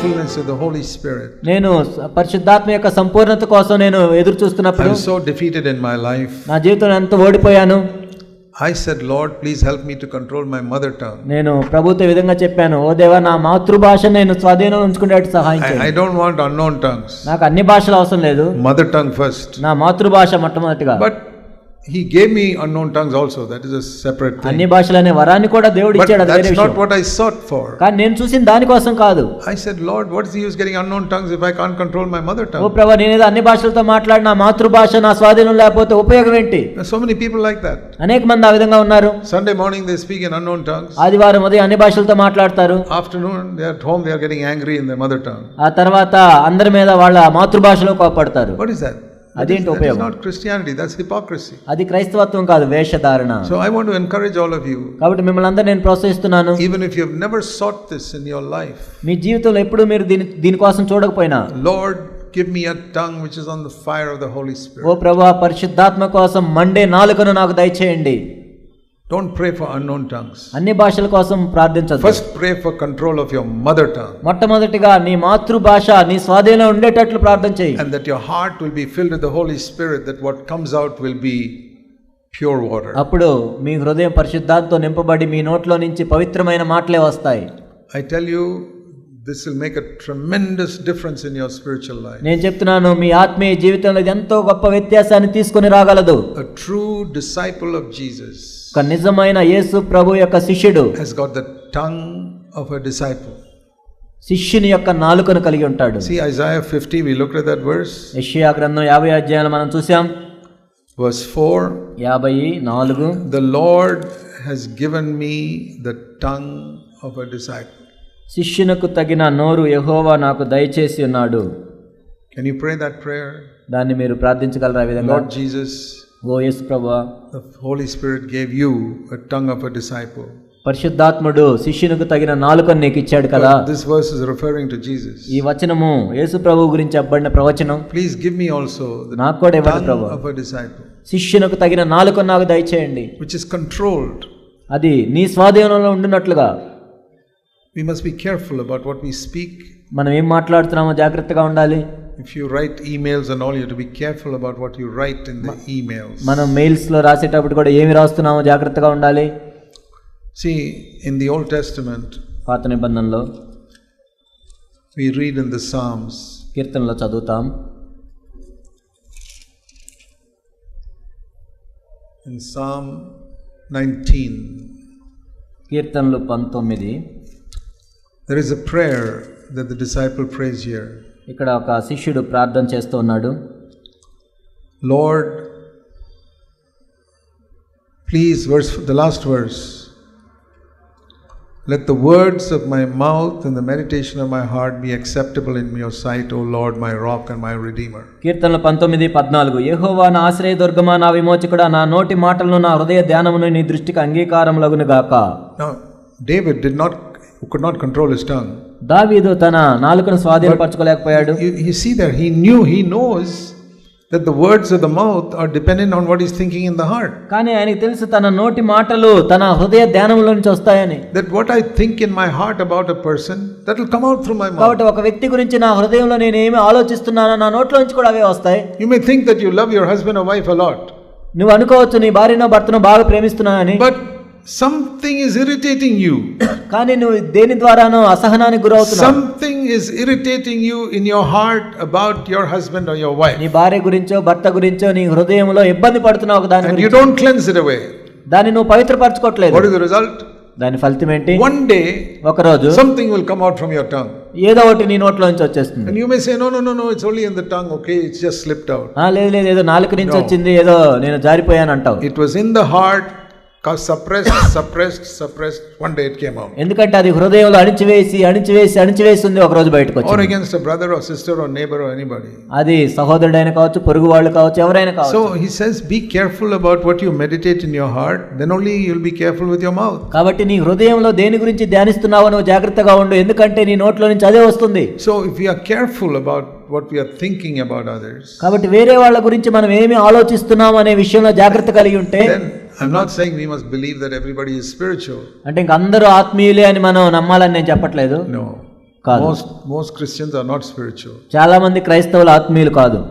fullness of the Holy Spirit, నేను పరిశుద్ధాత్మ యొక్క సంపూర్ణత కోసం నేను ఎదురు I చూస్తున్నప్పుడు so defeated in my life. నా జీవితంలో ఎంత ఓడిపోయాను I said, Lord, please help me to control my mother tongue. నేను ప్రభుత్వ విధంగా చెప్పాను ఓ దేవా నా మాతృభాష నేను స్వాధీనం ఉంచుకునేట్టు సహాయం I చేయండి don't want unknown tongues. నాకు అన్ని భాషలు అవసరం లేదు Mother tongue first. నా మాతృభాష మొట్టమొదటిగా But He gave me unknown tongues also. That is a separate అన్ని thing. భాషలు అనే వరాన్ని కూడా దేవుడు But ఇచ్చాడు అది వేరే that's విషయం not what I sought for. కానీ నేను చూసిన దానికోసం కాదు I said, Lord, what is the use getting unknown tongues if I can't control my mother oh tongue? ప్రభా నేనేదో అన్ని భాషలతో మాట్లాడి నా మాతృభాష నా స్వాధీనం లేకపోతే ఉపయోగం ఏంటి There are so many people like that. అనేక మంది ఆ విధంగా ఉన్నారు Sunday morning they speak in unknown tongues. ఆదివారం ఉదయం అన్ని భాషలతో మాట్లాడతారు Afternoon they are at home, they are getting angry in their mother tongue. ఆ తర్వాత అందరి మీద వాళ్ళ మాతృభాషలో కోపడతారు What is that? అదేంటి ఉపయోగం? నాట్ క్రిస్టియానిటీ దట్స్ హిపోక్రసీ అది క్రైస్తవత్వం కాదు వేషధారణ. So I want to encourage all of you కాబట్టి మిమ్మల్ని అందరిని నేను ప్రోత్సహిస్తున్నాను. Even if you have never sought this in your life మీ జీవితంలో ఎప్పుడు మీరు దీని దీని కోసం చూడకపోయినా Lord give me a tongue which is on the fire of the Holy Spirit ఓ ప్రభువా పరిశుద్ధాత్మ కోసం మండే నాలుకను నాకు దయచేయండి. Don't pray for unknown tongues అన్ని భాషల కోసం ప్రార్థించాలి first pray for control of your mother tongue మొట్టమొదటిగా నీ మాతృభాష నీ స్వాధీనం ఉండేటట్లు ప్రార్థన చేయి. And that your heart will be filled with the Holy Spirit that what comes out will be pure water అప్పుడు మీ హృదయం పరిశుద్ధాంతో నింపబడి మీ నోట్లో నుంచి పవిత్రమైన మాటలే వస్తాయి. I tell you this will make a tremendous difference in your spiritual life నేను చెప్తున్నాను మీ ఆత్మీయ జీవితంలో ఎంతో గొప్ప వ్యత్యాసాన్ని తీసుకొని రాగలదు. A true disciple of Jesus ఒక నిజమైన యేసు ప్రభు యొక్క శిష్యుడు has got the tongue of a disciple శిష్యుని యొక్క నాలుకను కలిగి ఉంటాడు. See Isaiah 50 we look at that verse యెషయా గ్రంథం 50 అధ్యాయాలు మనం చూసాం verse 4 54 the Lord has given me the tongue of a disciple శిష్యునకు తగిన నోరు యెహోవా నాకు దయచేసి ఉన్నాడు. Can you pray that prayer దాన్ని మీరు ప్రార్థించగలరా విధంగా? లార్డ్ జీసస్ ఓ ఓఎస్ ప్రభా Holy Spirit gave you a tongue of a disciple పరిశుద్ధాత్ముడు శిష్యునికి తగిన నాలుకను నీకు ఇచ్చాడు కదా. This verse referring to Jesus ఈ వచనము యేసు ప్రభు గురించి అబ్బడిన ప్రవచనం. ప్లీజ్ గివ్ మీ ఆల్సో నాకు కూడా ఇవ్వండి ప్రభు. శిష్యునికి తగిన నాలుకను నాకు దయచేయండి. విచ్ ఇస్ కంట్రోల్డ్ అది నీ స్వాధీనంలో ఉండినట్లుగా. We must be careful about what we speak మనం ఏం మాట్లాడుతున్నామో జాగ్రత్తగా ఉండాలి. If you write emails and all, you have to be careful about what you write in the emails. మనం మెయిల్స్లో రాసేటప్పుడు కూడా ఏమి రాస్తున్నామో జాగ్రత్తగా ఉండాలి See, in the Old Testament, పాత నిబంధనలో we read in the Psalms, కీర్తనలో చదువుతాం in Psalm 19, కీర్తనలు పంతొమ్మిది there is a prayer that the disciple prays here. ఇక్కడ ఒక శిష్యుడు ప్రార్థన చేస్తూ ఉన్నాడు. Lord please words the last words let the words of my mouth in the meditation of my heart be acceptable in your sight O Lord my rock and my redeemer కీర్తన పంతొమ్మిది పద్నాలుగు. యహోవా నా ఆశ్రయ దుర్గమా నా విమోచకుడ నా నోటి మాటలను నా హృదయ ధ్యానమును నీ దృష్టికి అంగీకారం లగునుగాక David did not not could not control his tongue. దావీదు తన నాలుకను స్వాధీనపరచుకోలేకపోయాడు You, you see that he knew, he knows that the words of the mouth are dependent on what he's thinking in the heart. కానీ ఆయనకి తెలుసు తన నోటి మాటలు తన హృదయ ధ్యానంలో నుంచి వస్తాయని That what I think in my heart about a person, that will come out through my mouth. కాబట్టి ఒక వ్యక్తి గురించి నా హృదయంలో నేను ఏమి ఆలోచిస్తున్నానో నా నోట్లో నుంచి కూడా అవే వస్తాయి You may think that you love your husband or wife a lot, నువ్వు అనుకోవచ్చు నీ భార్యనో భర్తను బాగా ప్రేమిస్తున్నానని but something is irritating you. కానీ నువ్వు దేని ద్వారానో అసహనానికి గురవుతున్నావు Something is irritating you in your heart about your husband or your wife. నీ భార్య గురించో భర్త గురించో నీ హృదయంలో ఇబ్బంది పడుతున్నావు ఒక దాని And you గురించి don't cleanse it away. దాన్ని నువ్వు పవిత్రపరచుకోవట్లేదు What is the result? దాని ఫలితం ఏంటి One day, ఒకరోజు something will come out from your tongue. ఏదో ఒకటి నీ నోట్లో నుంచి వచ్చేస్తుంది And you may say, no, no, no, no, it's only in the tongue, okay, it's just slipped out. ఆ, లేదు లేదు ఏదో నాలుక నుంచి No. వచ్చింది ఏదో నేను జారిపోయాను అంటావు It was in the heart, ca- suppressed, suppressed, suppressed. One day it came out. ఎందుకంటే అది హృదయంలో అణిచివేసి అణిచివేసి అణిచివేసింది ఒక రోజు బయటకు Or వచ్చింది against a brother or sister or neighbor or anybody. అది సహోదరుడైన కావచ్చు పొరుగు వాళ్ళు కావచ్చు ఎవరైనా కావచ్చు So he says, be careful about what you meditate in your heart, then only you'll be careful with your mouth. కాబట్టి నీ హృదయంలో దేని గురించి ధ్యానిస్తున్నావో నువ్వు జాగ్రత్తగా ఉండు ఎందుకంటే నీ నోట్లో నుంచి అదే వస్తుంది So if we are careful about what we are thinking about others, కాబట్టి వేరే వాళ్ళ గురించి మనం ఏమి ఆలోచిస్తున్నాం అనే విషయంలో జాగ్రత్త కలిగి ఉంటే then I'm not saying we must believe that everybody is spiritual. అంటే ఇంక అందరూ ఆత్మీయులే అని మనం నమ్మాలని నేను చెప్పట్లేదు No. కాదు Most, most Christians are not spiritual. చాలా మంది క్రైస్తవులు ఆత్మీయులు కాదు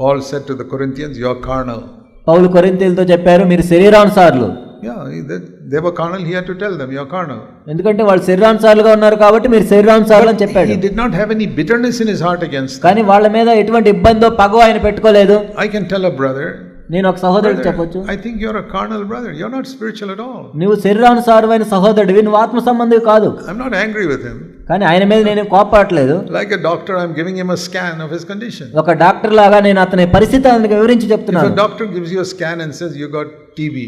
Paul said to the Corinthians, You're carnal. పౌలు కొరింతీలతో చెప్పారు మీరు శరీరానుసారులు Yeah, they, they were carnal. He had to tell them, You're carnal. ఎందుకంటే వాళ్ళు శరీరానుసారులుగా ఉన్నారు కాబట్టి మీరు శరీరానుసారులు అని చెప్పాడు He did not have any bitterness in his heart against them. కానీ వాళ్ళ మీద ఎటువంటి ఇబ్బందో పగవ ఆయన పెట్టుకోలేదు I can tell a brother, నేను ఒక సహోదరుడు చెప్పొచ్చు? I think you are a carnal brother you are not spiritual at all నీవు శరీరానుసారమైన సహోదరుడివి నువ్వు ఆత్మ సంబంధి కాదు. I am not angry with him కానీ ఆయన మీద నేను కోపపడలేదు like a doctor I am giving him a scan of his condition ఒక డాక్టర్ లాగా నేను అతని పరిస్థితి పరిస్థితిని వివరించి చెప్తున్నాను. Doctor gives you a scan and says you got TB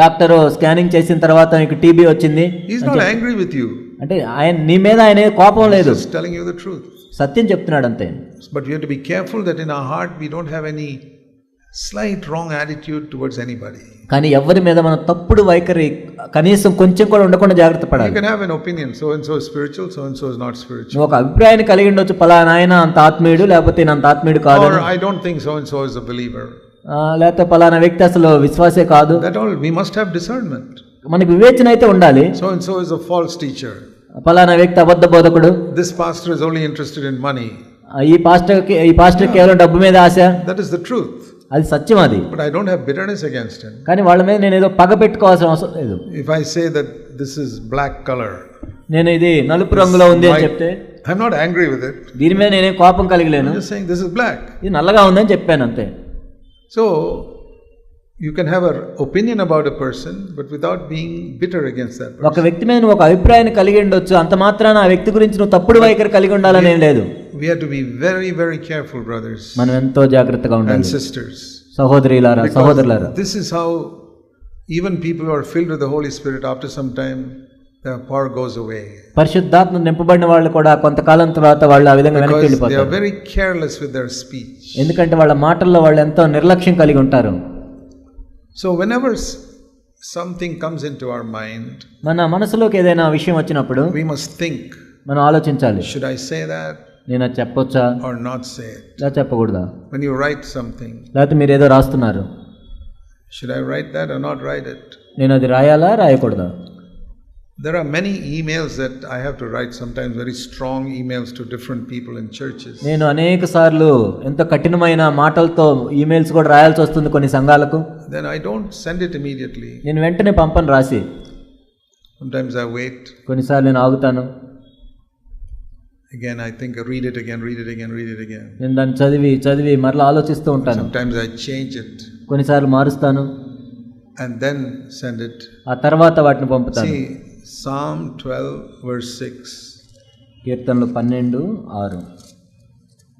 doctor scanning చేసిన తర్వాత మీకు టీబీ వచ్చింది he is not angry with you అంటే ఆయన నీ మీద ఆయన కోపం లేదు. టెల్లింగ్ యు ద ట్రూత్ సత్యం చెప్తున్నాడు అంతే. But you have to be careful that in our heart we don't have any slight wrong attitude towards anybody కానీ ఎవరి మీద మన తప్పుడు వైఖరి కనీసం కొంచెం కూడా ఉండకుండా జాగ్రత్త పడాలి. You opinion so so spiritual so so not spiritual ఒక అభిప్రాయాన్ని కలిగి ఉండొచ్చు ఫలా నాయన అంత ఆత్మీయుడు లేకపోతే నేను అంత ఆత్మీయుడు కాదు I don't think so and so is a లేకపోతే ఫలానా వ్యక్తి అసలు విశ్వాసే కాదు. That all we must have discernment మనకి వివేచన అయితే ఉండాలి. So and so is a false teacher ఫలానా వ్యక్తి అబద్ధ బోధకుడు. This pastor is only interested in money ఈ పాస్టర్ ఈ పాస్టర్ కేవలం డబ్బు మీద ఆశ. దట్ ఇస్ ద ట్రూత్ అది సత్యం అది. But I don't have bitterness against him కానీ వాళ్ళ మీద నేను ఏదో పగ పెట్టుకోవాల్సిన అవసరం లేదు. If I say that this is black colour నేను ఇది నలుపు రంగులో ఉంది అని చెప్తే I not angry with it దీని మీద నేను కోపం కలిగలేను. సేయింగ్ దిస్ ఇస్ బ్లాక్ ఇది నల్లగా ఉంది అని చెప్పాను అంతే. So you can have our opinion about a person but without being bitter against that ఒక వ్యక్తి మీద నువ్వు ఒక అభిప్రాయాన్ని కలిగి ఉండొచ్చు అంత మాత్రాన ఆ వ్యక్తి గురించి నువ్వు తప్పుడు వైఖరి కలిగి ఉండాలని లేదు. We have to be very, very careful, brothers మనం ఎంతో జాగ్రత్తగా and ఉండాలి sisters. సహోదరులారా సహోదరులారా Because this is how even people who are filled with the Holy Spirit, after some time, the power goes away. పరిశుద్ధాత్మ నింపబడిన వాళ్ళు కూడా కొంతకాలం తర్వాత వాళ్ళు ఆ విధంగా వెనక్కి Because they are వెళ్ళిపోతారు very careless with their speech. ఎందుకంటే వాళ్ళ మాటల్లో వాళ్ళు ఎంతో నిర్లక్ష్యం కలిగి ఉంటారు So, whenever s- something comes into our mind, మన మనసులోకి ఏదైనా విషయం వచ్చినప్పుడు we must think మనం ఆలోచించాలి should I say that నేను అది చెప్పొచ్చా ఆర్ నాట్ సే లేదా చెప్పకూడదా? వెన్ యూ రైట్ సంథింగ్ లేకపోతే మీరు ఏదో రాస్తున్నారు. Should I write that or not write it నేను అది రాయాలా రాయకూడదా? There are many emails that I have to write sometimes very strong emails to different people in churches నేను అనేక సార్లు ఎంత కఠినమైన మాటలతో ఈమెయిల్స్ కూడా రాయాల్సి వస్తుంది కొన్ని సంఘాలకు. Then I don't send it immediately నేను వెంటనే పంపను రాసి. సమ్ టైమ్స్ ఐ వెయిట్ కొన్నిసార్లు నేను ఆగుతాను. Again, I think, read it again, read it again, read it again. నేను దాన్ని చదివి చదివి మరలా ఆలోచిస్తూ ఉంటాను Sometimes I change it కొన్నిసార్లు మారుస్తాను and then send it. ఆ తర్వాత వాటిని పంపుతాను See, Psalm 12, verse 6. కీర్తనలు పన్నెండు ఆరు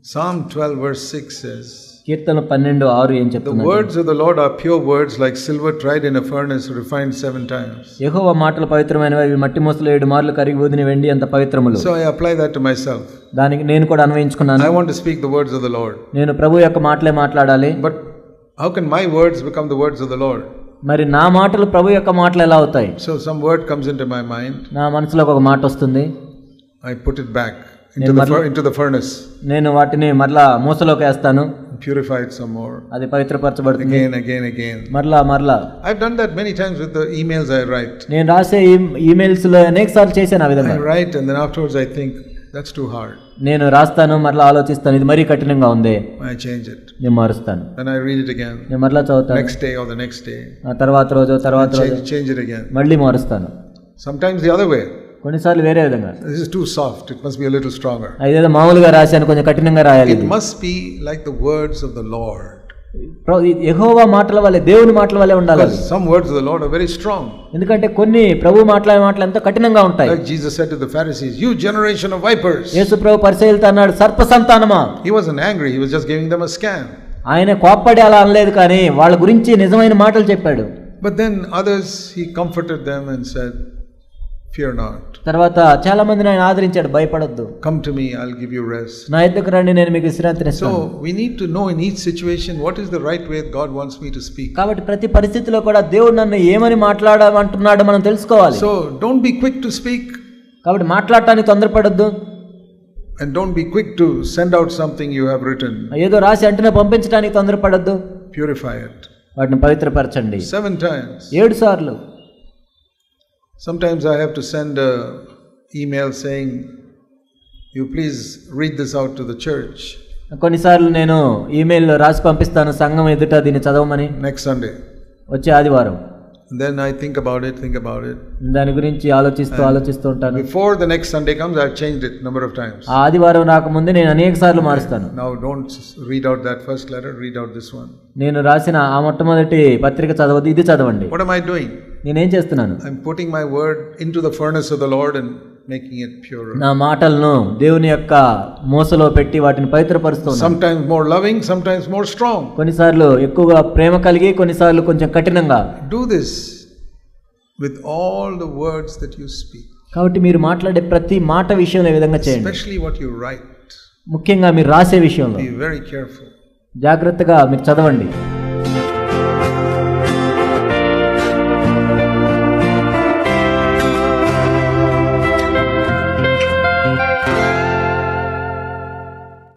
Psalm 12, verse 6 says, కీర్తన పన్నెండు ఆరు ఏం చెప్తుంది words of the Lord are pure words like silver tried in a furnace refined seven times యెహోవ మాటలు పవిత్రమైనవి ఇవి మట్టి మోసలో ఏడు మార్లు కరిగి ఊదిని వెండి అంత పవిత్రములు. So I apply that to myself దానికి నేను కూడా అనువయించుకున్నాను. I want to speak the words of the Lord నేను ప్రభు యొక్క మాటలే మాట్లాడాలి. But how can my words become the words of the Lord మరి నా మాటలు ప్రభు యొక్క మాటలు ఎలా అవుతాయి? So some word comes in to my mind నా మనసులో ఒక మాట వస్తుంది. I put it back into the furnace నేను వాటిని మరలా మూసలోకి వేస్తాను. Purify it some more, అది పవిత్రపరచబడుతుంది again, again, again. మరలా మరలా I've done that many times with the emails I write. నేను రాసే ఈ- ఈమెయిల్స్లో అనేక సార్లు చేశాను ఆ విధంగా I write and then afterwards I think, that's too hard. నేను రాస్తాను మరలా ఆలోచిస్తాను ఇది మరీ కఠినంగా ఉంది I change it. నేను మారుస్తాను Then I read it again, నేను మరలా చదువుతాను next day or the next day, ఆ తర్వాత రోజు తర్వాత రోజు change, change it again. మళ్ళీ మారుస్తాను Sometimes the other way. కొన్నిసార్లు వేరే విధంగా This is too soft, it must be a little stronger. అదేదో మామూలుగా రాశాను కొంచెం కఠినంగా రాయాలి It ఇది. must be like the words of the Lord. ప్ర- ఈ యెహోవా మాటల వల్లే దేవుని మాటల వల్లే ఉండాలి అవి. Because some words of the Lord are very strong. ఎందుకంటే కొన్ని ప్రభు మాట్లాడే మాటలు ఎంతో కఠినంగా ఉంటాయి Like Jesus said to the Pharisees, You generation of vipers. యేసు ప్రభు పరిశీలిత అన్నాడు సర్ప సంతానమా He wasn't angry, he was just giving them a scan. ఆయన కోప్పడి అలా అనలేదు కానీ వాళ్ళ గురించి నిజమైన మాటలు చెప్పాడు But then others, he comforted them and said, Fear not. తర్వాత చాలా మందిని ఆయన ఆదరించాడు భయపడొద్దు Come to me, I'll give you rest. నా ఎద్దుకు రండి నేను మీకు విశ్రాంతినిస్తాను So we need to know in each situation what is the right way God wants me to speak. కాబట్టి ప్రతి పరిస్థితిలో కూడా దేవుడు నన్ను ఏమని మాట్లాడమంటున్నాడో మనం తెలుసుకోవాలి So don't be quick to speak కాబట్టి మాట్లాడటానికి తొందరపడొద్దు and don't be quick to send out something you have written. ఏదో రాసి అంటనే పంపించడానికి తొందరపడొద్దు Purify it. వాటిని పవిత్రపరచండి Seven times. ఏడు సార్లు Sometimes I have to send a email saying, You please read this out to the church కొన్నిసార్లు నేను email రాసి పంపిస్తాను సంఘం ఎదుట దీన్ని చదవమని next Sunday. వచ్చే ఆదివారం then I think about it, think about it. దాని గురించి ఆలోచిస్తూ ఆలోచిస్తూ ఉంటాను Before the next Sunday comes, I've changed it number of times. ఆ ఆదివారం రాకముందే నేను అనేక సార్లు మారుస్తాను Now don't read out that first letter, read out this one. నేను రాసిన ఆ మొట్టమొదటి పత్రిక చదవద్దు ఇది చదవండి What am I doing? నేనేం చేస్తున్నాను? I'm putting my word in to the furnace of the Lord and making it pure నా మాటలను దేవుని యొక్క మోసలో పెట్టి వాటిని పవిత్రపరుస్తున్నాను sometimes more loving sometimes more strong కొన్నిసార్లు ఎక్కువగా ప్రేమ కలిగి కొన్నిసార్లు కొంచెం కఠినంగా. Do this with all the words that you speak కాబట్టి మీరు మాట్లాడే ప్రతి మాట విషయం విషయంలో విధంగా చేయండి. ఎస్పెషల్లీ వాట్ యు రైట్ ముఖ్యంగా మీరు రాసే విషయంలో. బి వెరీ కేర్ఫుల్ జాగ్రత్తగా మీరు చదవండి.